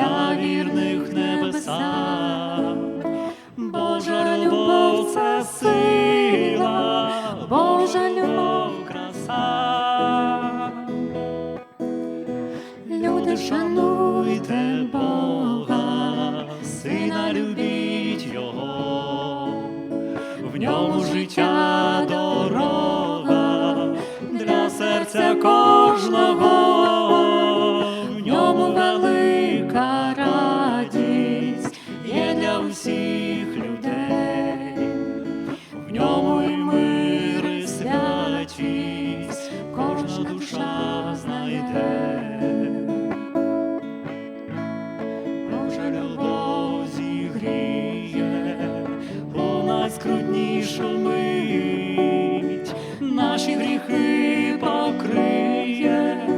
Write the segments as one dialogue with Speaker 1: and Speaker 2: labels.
Speaker 1: для вірних небеса. Божа любов це сила,
Speaker 2: Божа любов,
Speaker 1: краса.
Speaker 2: люди
Speaker 1: Шануйте найскрутнішу мить, наші гріхи покриє,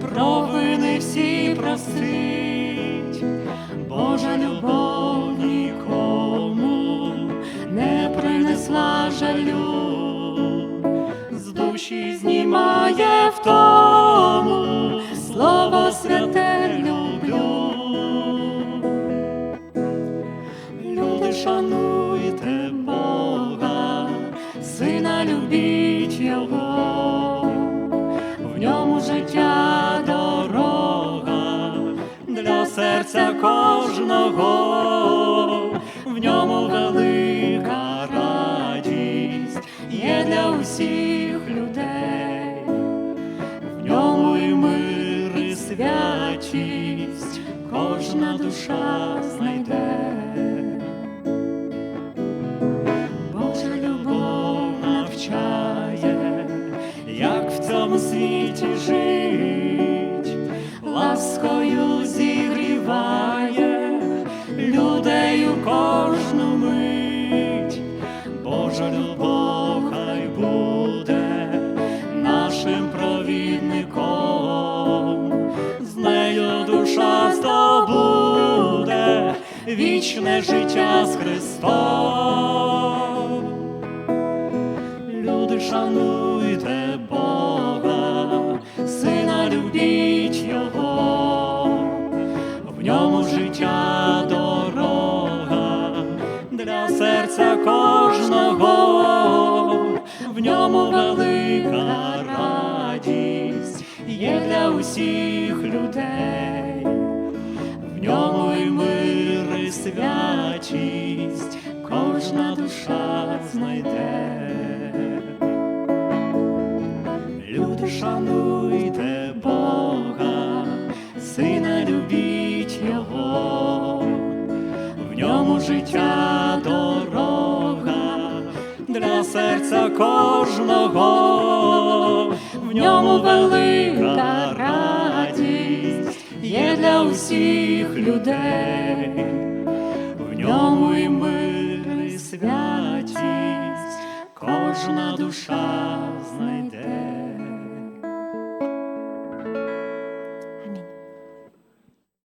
Speaker 1: провини всі простить, Божа любов нікому не принесла жалю, з душі знімає втому, слово святе серця кожного, в ньому велика радість є для усіх людей, в ньому і мир, і святість, кожна душа знайде. Любов хай буде нашим провідником, з нею душа здобуде вічне життя з Христом. Люди, шануйте Бога, в велика радість є для усіх людей, в ньому і мир, і святість, кожна душа знайде. Люди, шануйте Бога, сина любіть Його, в ньому життя серця кожного, в ньому велика радість є для усіх людей, в ньому і мир, і святість, кожна душа знайде.